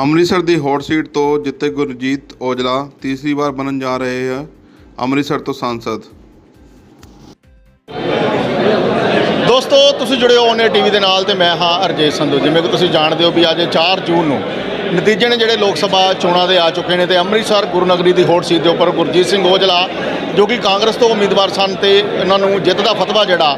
ਅੰਮ੍ਰਿਤਸਰ ਦੀ hot seat ਤੋਂ ਜਿੱਤੇ ਗੁਰਜੀਤ ਔਜਲਾ ਤੀਸਰੀ ਵਾਰ ਬਣਨ ਜਾ ਰਹੇ ਹੈ ਅੰਮ੍ਰਿਤਸਰ ਤੋਂ ਸਾਂਸਦ। ਦੋਸਤੋ, ਤੁਸੀਂ ਜੁੜੇ ਹੋ ਨੇ ਟੀਵੀ ਦੇ ਨਾਲ ਤੇ ਮੈਂ ਹਾਂ ਅਰਜੇਸ਼ ਸੰਧੂ। ਜਿਵੇਂ ਕਿ ਤੁਸੀਂ ਜਾਣਦੇ ਹੋ ਵੀ ਅੱਜ 4 ਜੂਨ ਨੂੰ ਨਤੀਜੇ ਨੇ ਜਿਹੜੇ ਲੋਕ ਸਭਾ ਚੋਣਾਂ ਦੇ ਆ ਚੁੱਕੇ ਨੇ ਤੇ ਅੰਮ੍ਰਿਤਸਰ ਗੁਰੂ ਨਗਰੀ ਦੀ ਹੋਟ ਸੀਟ ਦੇ ਉੱਪਰ ਗੁਰਜੀਤ ਸਿੰਘ ਔਜਲਾ, ਜੋ ਕਿ ਕਾਂਗਰਸ ਤੋਂ ਉਮੀਦਵਾਰ ਸਨ ਤੇ ਇਹਨਾਂ ਨੂੰ ਜਿੱਤ ਦਾ ਫਤਵਾ ਜਿਹੜਾ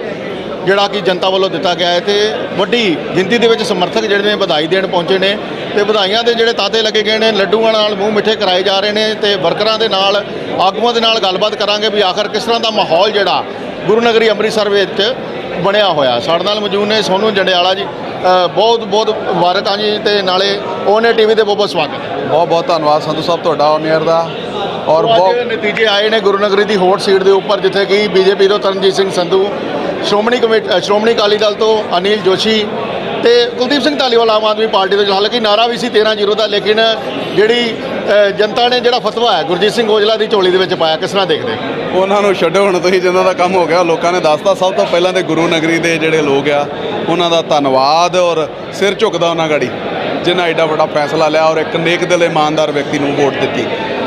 ਜਿਹੜਾ ਕਿ ਜਨਤਾ ਵੱਲੋਂ ਦਿੱਤਾ ਗਿਆ ਹੈ ਤੇ ਵੱਡੀ ਗਿਣਤੀ ਦੇ ਵਿੱਚ ਸਮਰਥਕ ਜਿਹੜੇ ਨੇ ਵਧਾਈ ਦੇਣ ਪਹੁੰਚੇ ਨੇ। ਤੇ ਵਧਾਈਆਂ ਦੇ ਜਿਹੜੇ ਤਾਤੇ ਲੱਗੇ ਗਏ ਨੇ ਲੱਡੂਆਂ ਨਾਲ ਮੂੰਹ ਮਿੱਠੇ ਕਰਾਏ ਜਾ ਰਹੇ ਨੇ ਤੇ ਵਰਕਰਾਂ ਦੇ ਨਾਲ ਆਗੂਆਂ ਦੇ ਨਾਲ ਗੱਲਬਾਤ ਕਰਾਂਗੇ ਵੀ ਆਖਰ ਕਿਸ ਤਰ੍ਹਾਂ ਦਾ ਮਾਹੌਲ ਜਿਹੜਾ ਗੁਰੂ ਨਗਰੀ ਅੰਮ੍ਰਿਤਸਰ ਵਿੱਚ ਬਣਿਆ ਹੋਇਆ। ਸਾਡੇ ਨਾਲ ਮੌਜੂਦ ਨੇ ਸੋਨੂ ਜੰਡਿਆਲਾ ਜੀ। ਬਹੁਤ ਬਹੁਤ ਮੁਬਾਰਕਾਂ ਜੀ ਤੇ ਨਾਲੇ ਉਹਨੇ ਟੀਵੀ ਤੇ ਬਹੁਤ ਬਹੁਤ ਸਵਾਗਤ। ਬਹੁਤ ਬਹੁਤ ਧੰਨਵਾਦ ਸੰਧੂ ਸਾਹਿਬ ਤੁਹਾਡਾ ਔਨ 에ਅਰ ਦਾ। ਔਰ ਬਹੁਤ ਬਹੁਤ ਨਤੀਜੇ ਆਏ ਨੇ ਗੁਰੂ ਨਗਰੀ ਦੀ ਹੋਟ ਸੀਟ ਦੇ ਉੱਪਰ ਜਿੱਥੇ ਕਿ ਬੀਜੇਪੀ ਤੋਂ ਤਰਨਜੀਤ ਸਿੰਘ ਸੰਧੂ ਸ਼੍ਰੋਮਣੀ ਕਮੇਟੀ ਸ਼੍ਰੋਮਣੀ ਅਕਾਲੀ ਦਲ ਤੋਂ ਅਨਿਲ ਜੋਸ਼ੀ ਤੇ ਕੁਲਦੀਪ ਸਿੰਘ ਧਾਲੀਵਾਲ ਆਮ ਆਦਮੀ ਪਾਰਟੀ ਤੋਂ ਹਾਲਾਂਕਿ ਨਾਰਾ ਵੀ ਸੀ 13-0 ਦਾ, ਲੇਕਿਨ ਜਿਹੜੀ ਜਨਤਾ ਨੇ ਜਿਹੜਾ ਫਤਵਾ ਹੈ, ਗੁਰਜੀਤ ਸਿੰਘ ਔਜਲਾ ਦੀ ਝੋਲੀ ਦੇ ਵਿੱਚ ਪਾਇਆ, ਕਿਸ ਤਰ੍ਹਾਂ ਦੇਖਦੇ? ਉਹਨਾਂ ਨੂੰ ਛੱਡੋ ਹੁਣ ਤੁਸੀਂ ਜਿਨ੍ਹਾਂ ਦਾ ਕੰਮ ਹੋ ਗਿਆ, ਲੋਕਾਂ ਨੇ ਦੱਸਤਾ, ਸਭ ਤੋਂ ਪਹਿਲਾਂ ਤੇ ਗੁਰੂ ਨਗਰੀ ਦੇ ਜਿਹੜੇ ਲੋਕ ਆ, ਉਹਨਾਂ ਦਾ ਧੰਨਵਾਦ ਔਰ ਸਿਰ ਝੁਕਦਾ ਉਹਨਾਂ ਗਾੜੀ, ਜਿਨ੍ਹਾਂ ਐਡਾ ਵੱਡਾ ਫੈਸਲਾ ਲਿਆ ਔਰ ਇੱਕ ਨੇਕ ਦਿਲ ਇਮਾਨਦਾਰ ਵਿਅਕਤੀ ਨੂੰ ਵੋਟ ਦਿੱਤੀ।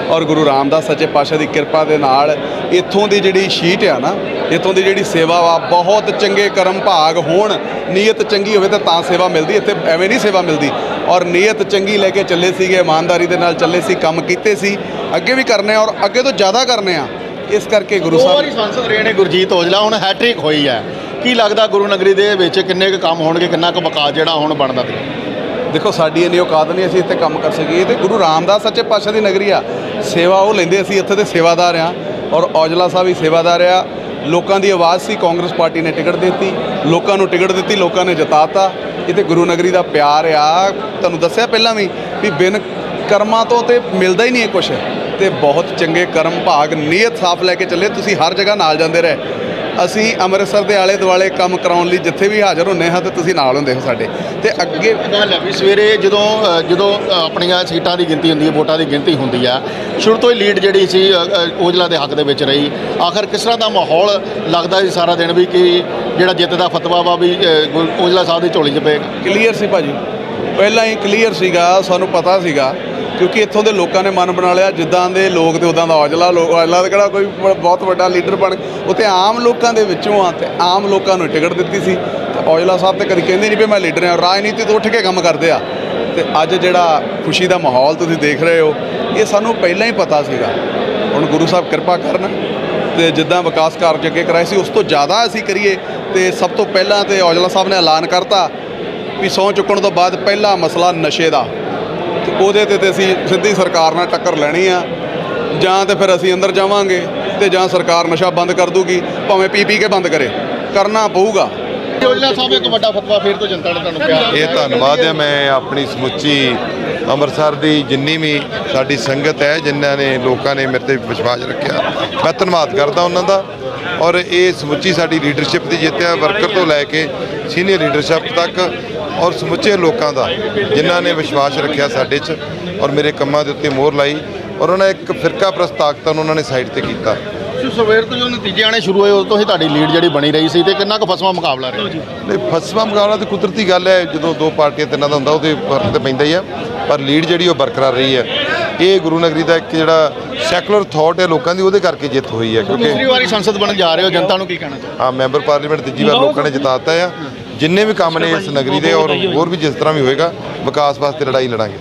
ਔਰ ਗੁਰੂ ਰਾਮਦਾਸ ਸੱਚੇ ਪਾਤਸ਼ਾਹ ਦੀ ਕਿਰਪਾ ਦੇ ਨਾਲ ਇੱਥੋਂ ਦੀ ਜਿਹੜੀ ਸ਼ੀਟ ਆ ਨਾ ਇੱਥੋਂ ਦੀ ਜਿਹੜੀ ਸੇਵਾ ਵਾ ਬਹੁਤ ਚੰਗੇ ਕਰਮ ਭਾਗ ਹੋਣ ਨੀਅਤ ਚੰਗੀ ਹੋਵੇ ਤਾਂ ਤਾਂ ਸੇਵਾ ਮਿਲਦੀ ਇੱਥੇ ਐਵੇਂ ਨਹੀਂ ਸੇਵਾ ਮਿਲਦੀ। ਔਰ ਨੀਅਤ ਚੰਗੀ ਲੈ ਕੇ ਚੱਲੇ ਸੀਗੇ ਇਮਾਨਦਾਰੀ ਦੇ ਨਾਲ ਚੱਲੇ ਸੀ ਕੰਮ ਕੀਤੇ ਸੀ ਅੱਗੇ ਵੀ ਕਰਨੇ ਆ ਔਰ ਅੱਗੇ ਤੋਂ ਜ਼ਿਆਦਾ ਕਰਨੇ ਆ। ਇਸ ਕਰਕੇ ਗੁਰੂ ਦੋ ਸਾਹਿਬ ਵਾਰੀ ਸੰਸਦ ਰਹੇ ਨੇ ਗੁਰਜੀਤ ਔਜਲਾ ਹੁਣ ਹੈਟ੍ਰਿਕ ਹੋਈ ਹੈ। ਕੀ ਲੱਗਦਾ ਗੁਰੂ ਨਗਰੀ ਦੇ ਵਿੱਚ ਕਿੰਨੇ ਕੁ ਕੰਮ ਹੋਣਗੇ ਕਿੰਨਾ ਕੁ ਵਿਕਾਸ ਜਿਹੜਾ ਹੁਣ ਬਣਦਾ ਤੇ? ਦੇਖੋ, ਸਾਡੀ ਇੰਨੀ ਔਕਾਤ ਨਹੀਂ ਅਸੀਂ ਇੱਥੇ ਕੰਮ ਕਰ ਸਕੀਏ। ਤੇ ਗੁਰੂ ਰਾਮਦਾਸ ਸੱਚੇ ਪਾਤਸ਼ਾਹ ਦੀ ਨਗਰੀ ਆ। ਸੇਵਾ ਉਹ ਲੈਂਦੇ, ਅਸੀਂ ਇੱਥੇ ਦੇ ਸੇਵਾਦਾਰ ਆ। ਔਰ ਔਜਲਾ ਸਾਹਿਬ ਵੀ ਸੇਵਾਦਾਰ ਆ। ਲੋਕਾਂ ਦੀ ਆਵਾਜ਼ ਸੀ, ਕਾਂਗਰਸ ਪਾਰਟੀ ਨੇ ਟਿਕਟ ਦਿੱਤੀ। ਲੋਕਾਂ ਨੂੰ ਟਿਕਟ ਦਿੱਤੀ, ਲੋਕਾਂ ਨੇ ਜਿਤਾਤਾ। ਇਹ ਤੇ ਗੁਰੂ ਨਗਰੀ ਦਾ ਪਿਆਰ ਆ। ਤੁਹਾਨੂੰ ਦੱਸਿਆ ਪਹਿਲਾਂ ਵੀ ਵੀ ਬਿਨ ਕਰਮਾਂ ਤੋਂ ਤੇ ਮਿਲਦਾ ਹੀ ਨਹੀਂ ਇਹ ਕੁਛ। ਤੇ ਬਹੁਤ ਚੰਗੇ ਕਰਮ, ਭਾਗ, ਨੀਅਤ ਸਾਫ਼ ਲੈ ਕੇ ਚੱਲੇ। ਤੁਸੀਂ ਹਰ ਜਗ੍ਹਾ ਨਾਲ ਜਾਂਦੇ ਰਹੇ। ਅਸੀਂ ਅੰਮ੍ਰਿਤਸਰ ਦੇ ਆਲੇ ਦੁਆਲੇ ਕੰਮ ਕਰਾਉਣ ਲਈ ਜਿੱਥੇ ਵੀ ਹਾਜ਼ਰ ਹੁੰਨੇ ਹਾਂ ਤੇ ਤੁਸੀਂ ਨਾਲ ਹੁੰਦੇ ਹੋ ਸਾਡੇ। ਤੇ ਅੱਗੇ ਗੱਲ ਹੈ ਵੀ ਸਵੇਰੇ ਜਦੋਂ ਜਦੋਂ ਆਪਣੀਆਂ ਸੀਟਾਂ ਦੀ ਗਿਣਤੀ ਹੁੰਦੀ ਹੈ ਵੋਟਾਂ ਦੀ ਗਿਣਤੀ ਹੁੰਦੀ ਆ ਸ਼ੁਰੂ ਤੋਂ ਹੀ ਲੀਡ ਜਿਹੜੀ ਸੀ ਔਜਲਾ ਦੇ ਹੱਕ ਦੇ ਵਿੱਚ ਰਹੀ। ਆਖਰ ਕਿਸ ਤਰ੍ਹਾਂ ਦਾ ਮਾਹੌਲ ਲੱਗਦਾ ਸੀ ਸਾਰਾ ਦਿਨ ਵੀ ਕਿ ਜਿਹੜਾ ਜਿੱਤ ਦਾ ਫਤਵਾ ਵਾ ਵੀ ਔਜਲਾ ਸਾਹਿਬ ਦੀ ਝੋਲੀ 'ਚ ਪਏਗਾ ਕਲੀਅਰ ਸੀ ਭਾਜੀ। ਪਹਿਲਾਂ ਹੀ ਕਲੀਅਰ ਸੀਗਾ ਸਾਨੂੰ ਪਤਾ ਸੀਗਾ ਕਿਉਂਕਿ ਇੱਥੋਂ ਦੇ ਲੋਕਾਂ ਨੇ ਮਨ ਬਣਾ ਲਿਆ, ਜਿੱਦਾਂ ਦੇ ਲੋਕ ਤੇ ਉਦਾਂ ਦਾ ਔਜਲਾ ਲੋਕ ਔਜਲਾ ਦਾ ਕਿਹੜਾ ਕੋਈ ਬ- ਬਹੁਤ ਵੱਡਾ ਲੀਡਰ ਬਣ ਉੱਥੇ ਆਮ ਲੋਕਾਂ ਦੇ ਵਿੱਚੋਂ ਆ ਤੇ ਆਮ ਲੋਕਾਂ ਨੂੰ ਟਿਕਟ ਦਿੱਤੀ ਸੀ। ਤੇ ਔਜਲਾ ਸਾਹਿਬ ਤੇ ਕਦੀ ਕਹਿੰਦੇ ਨਹੀਂ ਵੀ ਮੈਂ ਲੀਡਰ ਹਾਂ, ਰਾਜਨੀਤੀ ਤੋਂ ਉੱਠ ਕੇ ਕੰਮ ਕਰਦੇ ਆ। ਤੇ ਅੱਜ ਜਿਹੜਾ ਖੁਸ਼ੀ ਦਾ ਮਾਹੌਲ ਤੁਸੀਂ ਦੇਖ ਰਹੇ ਹੋ, ਇਹ ਸਾਨੂੰ ਪਹਿਲਾਂ ਹੀ ਪਤਾ ਸੀਗਾ। ਹੁਣ ਗੁਰੂ ਸਾਹਿਬ ਕਿਰਪਾ ਕਰਨ ਤੇ ਜਿੱਦਾਂ ਵਿਕਾਸ ਕਾਰਜ ਅੱਗੇ ਕਰਾਏ ਸੀ, ਉਸ ਤੋਂ ਜ਼ਿਆਦਾ ਅਸੀਂ ਕਰੀਏ। ਤੇ ਸਭ ਤੋਂ ਪਹਿਲਾਂ ਤੇ ਔਜਲਾ ਸਾਹਿਬ ਨੇ ਐਲਾਨ ਕਰਤਾ ਵੀ ਸਹੁੰ ਚੁੱਕਣ ਤੋਂ ਬਾਅਦ ਪਹਿਲਾ ਮਸਲਾ ਨਸ਼ੇ ਦਾ। ਉਹਦੇ ਤੇ ਤੇ ਅਸੀਂ ਸਿੱਧੀ ਸਰਕਾਰ ਨਾਲ ਟੱਕਰ ਲੈਣੀ ਆ। ਜਾਂ ਤੇ ਫਿਰ ਅਸੀਂ ਅੰਦਰ ਜਾਵਾਂਗੇ ਤੇ ਜਾਂ ਸਰਕਾਰ ਨਸ਼ਾ ਬੰਦ ਕਰ ਦੂਗੀ ਭਾਵੇਂ ਪੀ ਪੀ ਕੇ ਬੰਦ ਕਰੇ। ਕਰਨਾ ਪਊਗਾ। ਔਜਲਾ ਸਾਹਿਬ ਇੱਕ ਵੱਡਾ ਫਤਵਾ ਫੇਰ ਤੋਂ ਜਨਤਾ ਨੇ ਤੁਹਾਨੂੰ ਪਿਆ ਇਹ ਧੰਨਵਾਦ ਹੈ ਮੈਂ ਆਪਣੀ ਸਮੁੱਚੀ ਅੰਮ੍ਰਿਤਸਰ ਦੀ ਜਿੰਨੀ ਵੀ ਸਾਡੀ ਸੰਗਤ ਹੈ ਜਿਨ੍ਹਾਂ ਨੇ ਲੋਕਾਂ ਨੇ ਮੇਰੇ ਤੇ ਵਿਸ਼ਵਾਸ ਰੱਖਿਆ ਮੈਂ ਧੰਨਵਾਦ ਕਰਦਾ ਉਹਨਾਂ ਦਾ। ਔਰ ਇਹ ਸਮੁੱਚੀ ਸਾਡੀ ਲੀਡਰਸ਼ਿਪ ਦੀ ਜਿੱਤ ਹੈ ਵਰਕਰ ਤੋਂ ਲੈ ਕੇ ਸੀਨੀਅਰ ਲੀਡਰਸ਼ਿਪ ਤੱਕ। ਔਰ ਸਮੁੱਚੇ ਲੋਕਾਂ ਦਾ ਜਿਨ੍ਹਾਂ ਨੇ ਵਿਸ਼ਵਾਸ ਰੱਖਿਆ ਸਾਡੇ 'ਚ ਔਰ ਮੇਰੇ ਕੰਮਾਂ ਦੇ ਉੱਤੇ ਮੋਹਰ ਲਾਈ ਔਰ ਉਹਨਾਂ ਇੱਕ ਫਿਰਕਾ ਪ੍ਰਸਤ ਤਾਕਤਾਂ ਨੂੰ ਉਹਨਾਂ ਨੇ ਸਾਈਡ ਤੇ ਕੀਤਾ। ਤੁਸੀਂ ਸਵੇਰ ਤੋਂ ਜੋ ਨਤੀਜੇ ਆਣੇ ਸ਼ੁਰੂ ਹੋਏ ਉਦੋਂ ਤੋਂ ਹੀ ਤੁਹਾਡੀ ਲੀਡ ਜਿਹੜੀ ਬਣੀ ਰਹੀ ਸੀ ਤੇ ਕਿੰਨਾ ਕੁ ਫਸਵਾ ਮੁਕਾਬਲਾ ਰਿਹਾ? ਨਹੀਂ ਫਸਵਾ ਮੁਕਾਬਲਾ ਤਾਂ ਕੁਦਰਤੀ ਗੱਲ ਹੈ ਜਦੋਂ ਦੋ ਪਾਰਟੀਆਂ ਤਿੰਨਾਂ ਦਾ ਹੁੰਦਾ ਉਹਦੇ ਫ਼ਰਕ ਤੇ ਪੈਂਦਾ ਹੀ ਆ। ਪਰ ਲੀਡ ਜਿਹੜੀ ਉਹ ਬਰਕਰਾਰ ਰਹੀ ਹੈ। ਇਹ ਗੁਰੂ ਨਗਰੀ ਦਾ ਇੱਕ ਜਿਹੜਾ ਸੈਕੂਲਰ ਥਾਟ ਹੈ ਲੋਕਾਂ ਦੀ ਉਹਦੇ ਕਰਕੇ ਜਿੱਤ ਹੋਈ ਹੈ ਦੂਸਰੀ ਕਿਉਂਕਿ ਵਾਰੀ ਸੰਸਦ ਬਣਨ ਜਾ ਰਹੇ ਹੋ ਜਨਤਾ ਨੂੰ ਕੀ ਕਹਿਣਾ ਚਾਹੁੰਦੇ ਆ ਮੈਂਬਰ ਪਾਰਲੀਮੈਂਟ ਤੀਜੀ ਵਾਰ ਲੋਕਾਂ ਨੇ ਜਿਤਾਤਾ ਆ। ਜਿੰਨੇ ਵੀ ਕੰਮ ਨੇ ਇਸ ਨਗਰੀ ਦੇ ਔਰ ਹੋਰ ਵੀ ਜਿਸ ਤਰ੍ਹਾਂ ਵੀ ਹੋਏਗਾ ਵਿਕਾਸ ਵਾਸਤੇ ਲੜਾਈ ਲੜਾਂਗੇ।